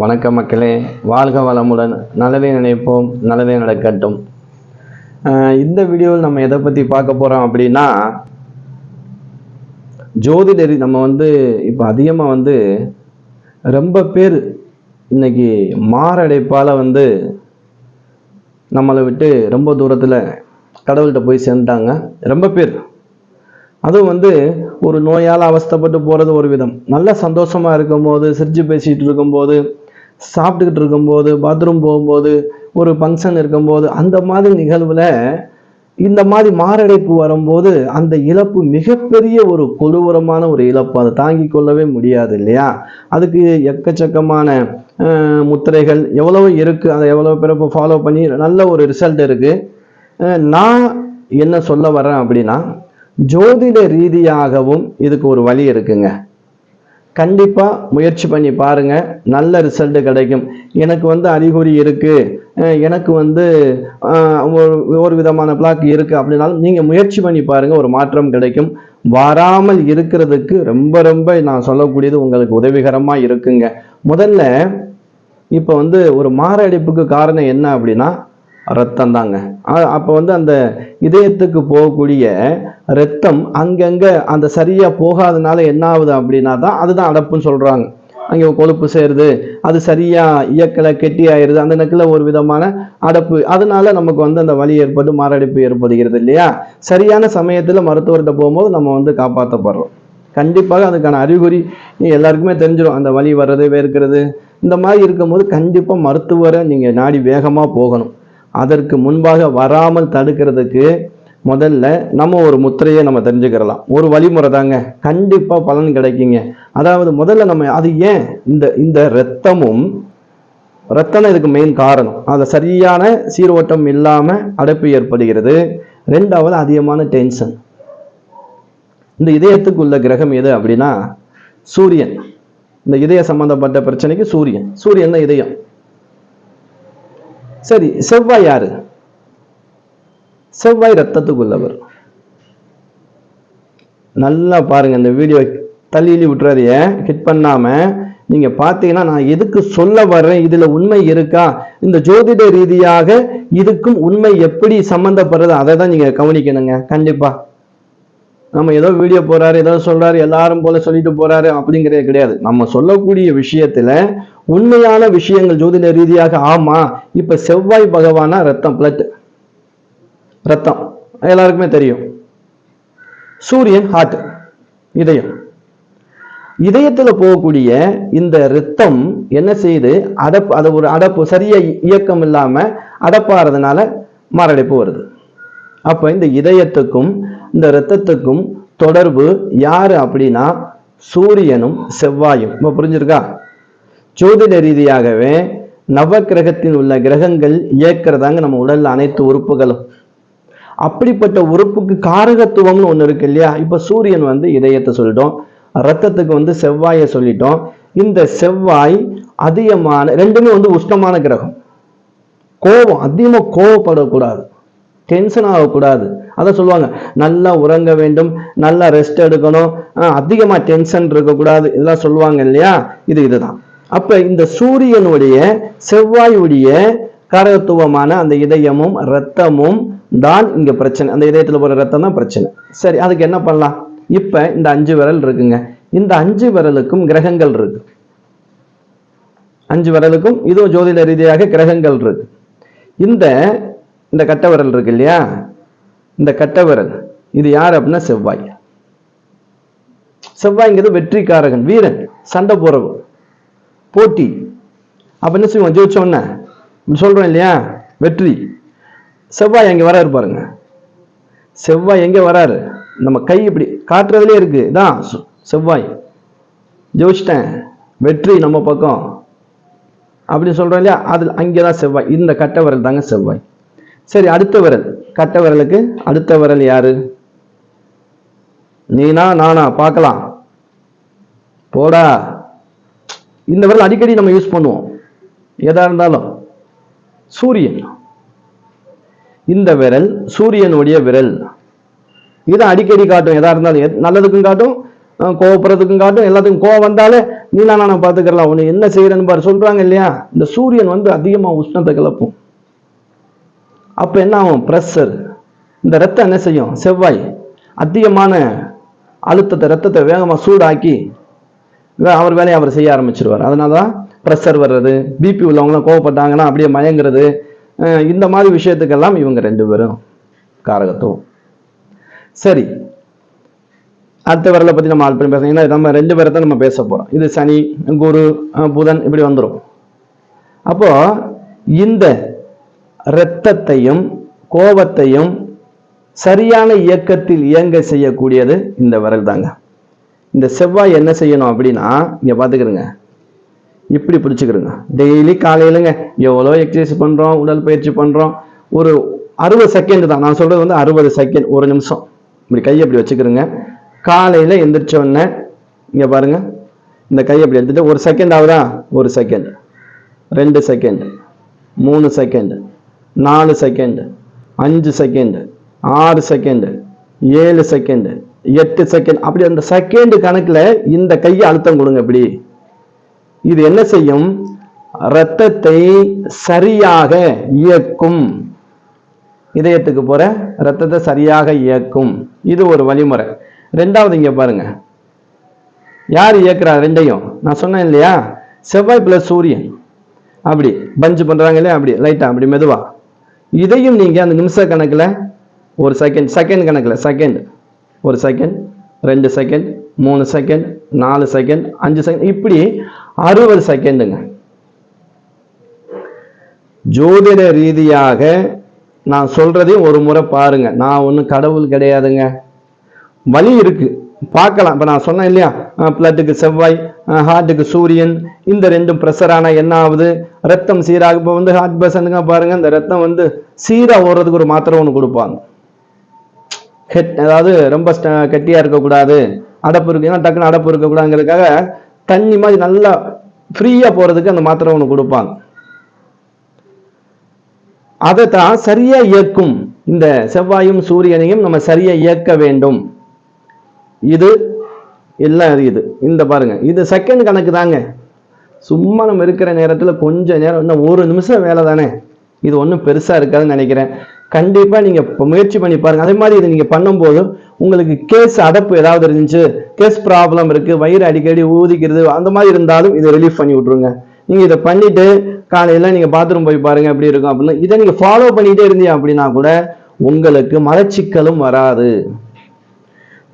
வணக்கம் மக்களே. வாழ்க வளமுடன். நல்லதே நினைப்போம். நல்லதே நடக்கட்டும். இந்த வீடியோவில் நம்ம எதை பற்றி பார்க்க போகிறோம் அப்படின்னா ஜோதிடரி நம்ம வந்து இப்போ அதிகமாக வந்து ரொம்ப பேர் இன்னைக்கு மாரடைப்பால் வந்து நம்மளை விட்டு ரொம்ப தூரத்தில் கடவுள்கிட்ட போய் சேர்ந்துட்டாங்க. ரொம்ப பேர். அதுவும் வந்து ஒரு நோயால் அவஸ்தைப்பட்டு போகிறது ஒரு விதம். நல்ல சந்தோஷமாக இருக்கும்போது சிரிச்சு பேசிகிட்டு இருக்கும்போது சாப்பிட்டுக்கிட்டு இருக்கும்போது பாத்ரூம் போகும்போது ஒரு ஃபங்க்ஷன் இருக்கும்போது அந்த மாதிரி நிகழ்வில் இந்த மாதிரி மாரடைப்பு வரும்போது அந்த இழப்பு மிகப்பெரிய ஒரு கொடூரமான ஒரு இழப்பு. அதை தாங்கிக் கொள்ளவே முடியாது இல்லையா? அதுக்கு எக்கச்சக்கமான முத்திரைகள் எவ்வளவு இருக்குது அதை எவ்வளோ பிறப்பு ஃபாலோ பண்ணி நல்ல ஒரு ரிசல்ட் இருக்குது நான் என்ன சொல்ல வரேன் அப்படின்னா ஜோதிட ரீதியாகவும் இதுக்கு ஒரு வழி இருக்குங்க. கண்டிப்பாக முயற்சி பண்ணி பாருங்க. நல்ல ரிசல்ட் கிடைக்கும். எனக்கு வந்து அறிகுறி இருக்குது எனக்கு வந்து ஒரு ஒரு விதமான பிளாக் இருக்குது அப்படின்னாலும் நீங்கள் முயற்சி பண்ணி பாருங்கள் ஒரு மாற்றம் கிடைக்கும். வராமல் இருக்கிறதுக்கு ரொம்ப ரொம்ப நான் சொல்லக்கூடியது உங்களுக்கு உதவிகரமாக இருக்குங்க. முதல்ல இப்போ வந்து ஒரு மாரடைப்புக்கு காரணம் என்ன அப்படின்னா ரத்தம் தாங்க அப்போ வந்து அந்த இதயத்துக்கு போகக்கூடிய ரத்தம் அங்கங்கே அந்த சரியாக போகாதனால என்ன ஆகுது அப்படின்னா தான் அதுதான் அடப்புன்னு சொல்கிறாங்க அங்கே கொழுப்பு சேருது அது சரியாக இயக்கலை கெட்டி ஆயிடுது அந்த நெக்கில் ஒரு விதமான அடப்பு. அதனால நமக்கு வந்து அந்த வலி ஏற்பட்டு மாரடைப்பு ஏற்படுகிறது இல்லையா? சரியான சமயத்தில் மருத்துவர்கிட்ட போகும்போது நம்ம வந்து காப்பாற்றப்படுறோம் கண்டிப்பாக அதுக்கான அறிகுறி எல்லாருக்குமே தெரிஞ்சிடும் அந்த வலி வர்றது வேர்க்கிறது இந்த மாதிரி இருக்கும்போது கண்டிப்பாக மருத்துவரை நீங்கள் நாடி வேகமாக போகணும். அதற்கு முன்பாக வராமல் தடுக்கிறதுக்கு முதல்ல நம்ம ஒரு முத்திரையை நம்ம தெரிஞ்சுக்கிறலாம். ஒரு வழிமுறை தாங்க கண்டிப்பாக பலன் கிடைக்குங்க. அதாவது முதல்ல நம்ம அது ஏன் இந்த இந்த ரத்தமும் ரத்தம் இதுக்கு மெயின் காரணம். அதில் சரியான சீரோட்டம் இல்லாமல் அடைப்பு ஏற்படுகிறது. ரெண்டாவது அதிகமான டென்ஷன் இந்த இதயத்துக்கு உள்ள கிரகம் எது அப்படின்னா சூரியன். இந்த இதய சம்பந்தப்பட்ட பிரச்சனைக்கு சூரியன். சூரியன் தான் இதயம். சரி செவ்வாய் யாரு? செவ்வாய் ரத்தத்துக்குள்ளவர் நல்லா பாருங்க இந்த வீடியோ தள்ளி விட்டுறாதிய ஹிட் பண்ணாம நீங்க பார்த்தீங்கன்னா நான் எதுக்கு சொல்ல வர்றேன்? இதுல உண்மை இருக்கா? இந்த ஜோதிட ரீதியாக இதுக்கும் உண்மை எப்படி சம்பந்தப்படுறது? அதை தான் நீங்க கவனிக்கணுங்க. கண்டிப்பா. நம்ம ஏதோ வீடியோ போறாரு ஏதோ சொல்றாரு எல்லாரும் போல சொல்லிட்டு போறாரு அப்படிங்கிறது கிடையாது. நம்ம சொல்லக்கூடிய விஷயத்துல உண்மையான விஷயங்கள் ஜோதிட ரீதியாக ஆமா. இப்ப செவ்வாய் பகவானா ரத்தம் பிளட் ரத்தம். எல்லாருக்குமே தெரியும். சூரியன் ஹார்ட் இதயம். இதயத்துல போகக்கூடிய இந்த ரத்தம் என்ன செய்யுது? அடப்பு அது ஒரு அடப்பு சரியா இயக்கம் இல்லாம அடப்பாறதுனால மாரடைப்பு வருது. அப்ப இந்த இதயத்துக்கும் இந்த ரத்தத்துக்கும் தொடர்பு யாரு அப்படின்னா சூரியனும் செவ்வாயும். இப்ப புரிஞ்சிருக்கா? ஜோதிட ரீதியாகவே நவக்கிரகத்தில் உள்ள கிரகங்கள் இயக்கிறதாங்க நம்ம உடல்ல அனைத்து உறுப்புகளும். அப்படிப்பட்ட உறுப்புக்கு காரகத்துவம்னு ஒன்று இருக்கு இல்லையா? இப்போ சூரியன் வந்து இதயத்தை சொல்லிட்டோம் ரத்தத்துக்கு வந்து செவ்வாயை சொல்லிட்டோம். இந்த செவ்வாய் அதிகமான ரெண்டுமே வந்து உஷ்ணமான கிரகம். கோபம் அதிகமாக கோவப்படக்கூடாது. டென்ஷன் ஆகக்கூடாது. அதை சொல்லுவாங்க நல்லா உறங்க வேண்டும் நல்லா ரெஸ்ட் எடுக்கணும். அதிகமாக டென்ஷன் இருக்கக்கூடாது. இதெல்லாம் சொல்லுவாங்க இல்லையா? இது இதுதான். அப்ப இந்த சூரியனுடைய செவ்வாயுடைய காரகத்துவமான அந்த இதயமும் ரத்தமும் தான் இங்க பிரச்சனை. அந்த இதயத்துல போற ரத்தம் தான் பிரச்சனை. சரி அதுக்கு என்ன பண்ணலாம்? இப்ப இந்த அஞ்சு விரல் இருக்குங்க. இந்த அஞ்சு விரலுக்கும் கிரகங்கள் இருக்கு. அஞ்சு விரலுக்கும் இதுவும் ஜோதிட ரீதியாக கிரகங்கள் இருக்கு. இந்த இந்த கட்ட விரல் இருக்கு இல்லையா? இந்த கட்ட விரல். இது யார் அப்படின்னா செவ்வாய். செவ்வாய்ங்கிறது வெற்றிக்காரகன் வீரன் சண்டை போறவன். போட்டி. அப்ப என்ன செய்வோம்? ஜெயிச்சோன்ன சொல்றோம் இல்லையா? வெற்றி. செவ்வாய் அங்கே வராரு பாருங்க. செவ்வாய் எங்க வராரு? நம்ம கை இப்படி காட்டுறதுலே இருக்கு. தான் செவ்வாய். ஜெயிச்சிட்டேன். வெற்றி நம்ம பக்கம். அப்படி சொல்றோம் இல்லையா? அதுல அங்கேதான் செவ்வாய். இந்த கட்டை விரல் தாங்க செவ்வாய். சரி அடுத்த விரல். கட்டை விரலுக்கு அடுத்த விரல் யாரு? நீனா நானா? பார்க்கலாம். போடா. இந்த விரல் அடிக்கடி நம்ம யூஸ் பண்ணுவோம். எதா இருந்தாலும். சூரியன். இந்த விரல் சூரியனுடைய விரல். இதை அடிக்கடி காட்டும். எதா இருந்தாலும். எத்- நல்லதுக்கும் காட்டும் கோவப்படுறதுக்கும் காட்டும். எல்லாத்துக்கும் கோவம் வந்தாலே நீ நான் பார்த்துக்கலாம் உன்னை என்ன செய்யறேன்னு பாரு. சொல்றாங்க இல்லையா? இந்த சூரியன் வந்து அதிகமாக உஷ்ணத்தை கிளப்பும். அப்ப என்ன ஆகும்? ப்ரெஷர் இந்த ரத்தம் என்ன செய்யும்? செவ்வாய். அதிகமான அழுத்தத்தை ரத்தத்தை வேகமாக சூடாக்கி அவர் வேலையை அவர் செய்ய ஆரம்பிச்சிருவார். அதனால தான் ப்ரெஷர் வர்றது பிபி உள்ளவங்களாம் கோவப்பட்டாங்கன்னா அப்படியே மயங்கிறது இந்த மாதிரி விஷயத்துக்கெல்லாம் இவங்க ரெண்டு பேரும் காரகத்துவம். சரி. அடுத்த விரலை பற்றி நம்ம ஆள் பண்ணி பேசணும். ஏன்னா நம்ம ரெண்டு பேரை தான் நம்ம பேச போகிறோம் இது சனி குரு புதன் இப்படி வந்துடும் அப்போ இந்த இரத்தத்தையும் கோபத்தையும் சரியான இயக்கத்தில் இயங்க செய்யக்கூடியது இந்த விரல் தாங்க இந்த செவ்வாய் என்ன செய்யணும் அப்படின்னா இங்கே பாத்துக்கிறங்க இப்படி பிடிச்சிக்கிறோங்க டெய்லி காலையிலங்க எவ்வளோ எக்ஸசைஸ் பண்ணுறோம் உடல் பயிற்சி பண்ணுறோம் ஒரு அறுபது செகண்ட் தான். நான் சொல்கிறது வந்து அறுபது செகண்ட் ஒரு நிமிஷம். இப்படி கையை இப்படி வச்சுக்கிறோங்க காலையில் எந்திரிச்சோடனே உடனே பாருங்கள் பாருங்க. இந்த கையை இப்படி எடுத்துகிட்டு ஒரு செகண்ட் ஆகுதா? ஒரு செகண்ட் ரெண்டு செகண்ட் மூணு செகண்ட் நாலு செகண்ட் அஞ்சு செகண்ட் ஆறு செகண்ட் ஏழு செகண்ட் எட்டு செகண்ட் அப்படி அந்த செகண்ட் கணக்கில் இந்த கையை அழுத்தம் கொடுங்க இப்படி. இது என்ன செய்யும்? இரத்தத்தை சரியாக இயக்கும். இதயத்துக்கு போற இரத்தத்தை சரியாக இயக்கும். இது ஒரு வழிமுறை. ரெண்டாவது இங்க பாருங்க. யார் இயக்குறா ரெண்டையும். நான் சொன்னேன் இல்லையா? செவ்வாய் பிளஸ் சூரியன். அப்படி. பஞ்சு பண்றாங்க இல்லையா? அப்படி. லைட்டா. அப்படி மெதுவா. இதையும் நீங்க அந்த நிமிஷ கணக்குல ஒரு செகண்ட் செகண்ட் கணக்குல செகண்ட் ஒரு செகண்ட் ரெண்டு செகண்ட் மூணு செகண்ட் நாலு செகண்ட் அஞ்சு செகண்ட் இப்படி அறுபது செகண்டுங்க ஜோதிட ரீதியாக நான் சொல்றதையும் ஒரு முறை பாருங்க. நான் ஒன்றும் கடவுள் கிடையாதுங்க. வழி இருக்கு. பார்க்கலாம். இப்போ நான் சொன்னேன் இல்லையா? பிளட்டுக்கு செவ்வாய் ஹார்ட்டுக்கு சூரியன் இந்த ரெண்டும் ப்ரெஷர் ஆனால் என்ன ஆகுது? ரத்தம் சீராக இப்போ வந்து ஹார்ட் பேஷண்ட்டுங்க பாருங்க இந்த ரத்தம் வந்து சீராக ஓடுறதுக்கு ஒரு மாத்திரை ஒன்று கொடுப்பாங்க. ஹெட் அதாவது ரொம்ப ஸ்ட- கெட்டியா இருக்கக்கூடாது அடப்பு இருக்கு ஏன்னா டக்குன்னு அடப்பு இருக்கக்கூடாதுங்கிறதுக்காக தண்ணி மாதிரி நல்லா ஃப்ரீயா போறதுக்கு அந்த மாத்திரை ஒன்று கொடுப்பாங்க. அதை தான் சரியா இயக்கும். இந்த செவ்வாயும் சூரியனையும் நம்ம சரியா இயக்க வேண்டும். இது எல்லாம் இது. இந்த பாருங்க இது செகண்ட் கணக்கு தாங்க. சும்மா நம்ம இருக்கிற நேரத்துல கொஞ்ச நேரம் இன்னும் ஒரு நிமிஷம் வேலை தானே. இது ஒன்றும் பெருசா இருக்காதுன்னு நினைக்கிறேன். கண்டிப்பாக நீங்கள் முயற்சி பண்ணி பாருங்கள் அதே மாதிரி இதை நீங்கள் பண்ணும்போது உங்களுக்கு கேஸ் அடப்பு ஏதாவது இருந்துச்சு கேஸ் ப்ராப்ளம் இருக்குது வயிறு அடிக்கடி ஊதிக்கிறது அந்த மாதிரி இருந்தாலும் இதை ரிலீஃப் பண்ணி விட்ருங்க நீங்கள் இதை பண்ணிவிட்டு காலையில் நீங்கள் பாத்ரூம் போய் பாருங்கள் எப்படி இருக்கும் அப்படின்னு. இதை நீங்கள் ஃபாலோ பண்ணிகிட்டே இருந்தீங்க அப்படின்னா கூட உங்களுக்கு மலச்சிக்கலும் வராது.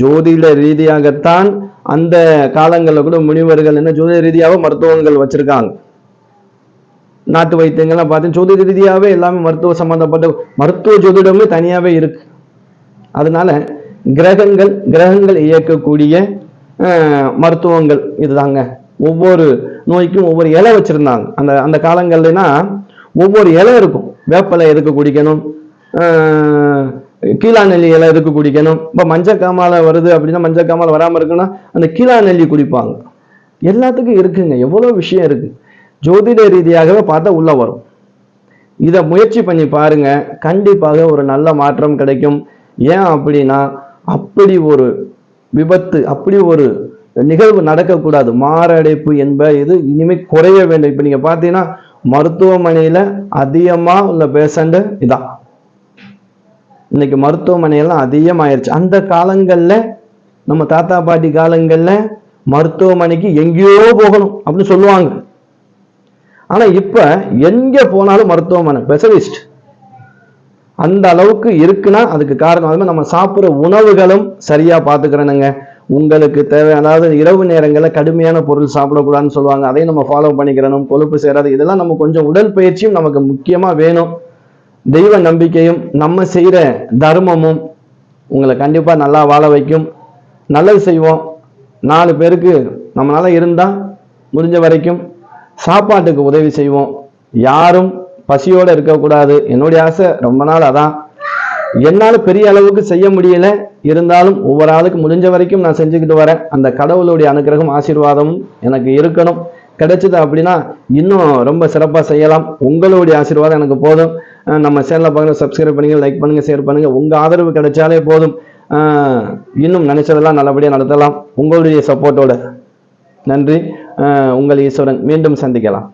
ஜோதிட ரீதியாகத்தான் அந்த காலங்களில் கூட முனிவர்கள் என்ன ஜோதிட ரீதியாக மருத்துவங்கள் வச்சுருக்காங்க. நாட்டு வைத்தியங்கள்லாம் பார்த்து ஜோதிட ரீதியாகவே எல்லாமே மருத்துவ சம்பந்தப்பட்ட மருத்துவ ஜோதிடமே தனியாகவே இருக்கு. அதனால கிரகங்கள் கிரகங்கள் இயக்கக்கூடிய மருத்துவங்கள் இதுதாங்க. ஒவ்வொரு நோய்க்கும் ஒவ்வொரு இலை வச்சிருந்தாங்க. அந்த அந்த காலங்கள்லனா ஒவ்வொரு இலை இருக்கும். வேப்பலை எதுக்கு குடிக்கணும்? கீழாநெல்லி கீழா நெல்லி இலை எதுக்கு குடிக்கணும்? இப்போ மஞ்சக்காமாலை வருது அப்படின்னா மஞ்சக்காமாலை வராமல் இருக்குன்னா அந்த கீழா நெல்லி குடிப்பாங்க. எல்லாத்துக்கும் இருக்குங்க. எவ்வளோ விஷயம் இருக்குது ஜோதிட ரீதியாகவே பார்த்தா உள்ள வரும். இதை முயற்சி பண்ணி பாருங்க. கண்டிப்பாக ஒரு நல்ல மாற்றம் கிடைக்கும். ஏன் அப்படின்னா அப்படி ஒரு விபத்து அப்படி ஒரு நிகழ்வு நடக்கக்கூடாது. மாரடைப்பு என்ப இது இனிமே குறைய வேண்டும். இப்போ நீங்க பார்த்தீங்கன்னா மருத்துவமனையில அதிகமா உள்ள பேஷண்ட் இதான். இன்னைக்கு மருத்துவமனையெல்லாம் அதிகமாயிருச்சு. அந்த காலங்கள்ல நம்ம தாத்தா பாட்டி காலங்கள்ல மருத்துவமனைக்கு எங்கேயோ போகணும் அப்படின்னு சொல்லுவாங்க. ஆனால் இப்போ எங்கே போனாலும் மருத்துவமனை ஸ்பெஷலிஸ்ட் அந்த அளவுக்கு இருக்குன்னா அதுக்கு காரணம் அதுமாதிரி நம்ம சாப்பிட்ற உணவுகளும் சரியாக பார்த்துக்கிறேனுங்க. உங்களுக்கு தேவை அதாவது இரவு நேரங்களில் கடுமையான பொருள் சாப்பிடக்கூடாதுன்னு சொல்லுவாங்க. அதையும் நம்ம ஃபாலோ பண்ணிக்கிறணும். கொழுப்பு சேராது. இதெல்லாம் நம்ம கொஞ்சம் உடற்பயிற்சியும் நமக்கு முக்கியமாக வேணும். தெய்வ நம்பிக்கையும் நம்ம செய்கிற தர்மமும் உங்களை கண்டிப்பாக நல்லா வாழ வைக்கும். நல்லது செய்வோம். நாலு பேருக்கு நம்மளால இருந்தால் முடிஞ்ச வரைக்கும் சாப்பாட்டுக்கு உதவி செய்வோம். யாரும் பசியோடு இருக்கக்கூடாது. என்னுடைய ஆசை ரொம்ப நாள் அதான். என்னால் பெரிய அளவுக்கு செய்ய முடியல. இருந்தாலும் ஒவ்வொரு ஆளுக்கு முடிஞ்ச வரைக்கும் நான் செஞ்சுக்கிட்டு வரேன். அந்த கடவுளுடைய அனுக்கிரகம் ஆசீர்வாதமும் எனக்கு இருக்கணும். கிடைச்சது அப்படின்னா இன்னும் ரொம்ப சிறப்பாக செய்யலாம். உங்களுடைய ஆசீர்வாதம் எனக்கு போதும். நம்ம சேனலை பார்க்குற சப்ஸ்கிரைப் பண்ணுங்கள் லைக் பண்ணுங்கள் ஷேர் பண்ணுங்கள் உங்கள் ஆதரவு கிடைச்சாலே போதும். இன்னும் நினைச்சதெல்லாம் நல்லபடியாக நடத்தலாம். உங்களுடைய சப்போர்ட்டோட நன்றி. உங்கள் ஈஸ்வரன் மீண்டும் சந்திக்கலாம்.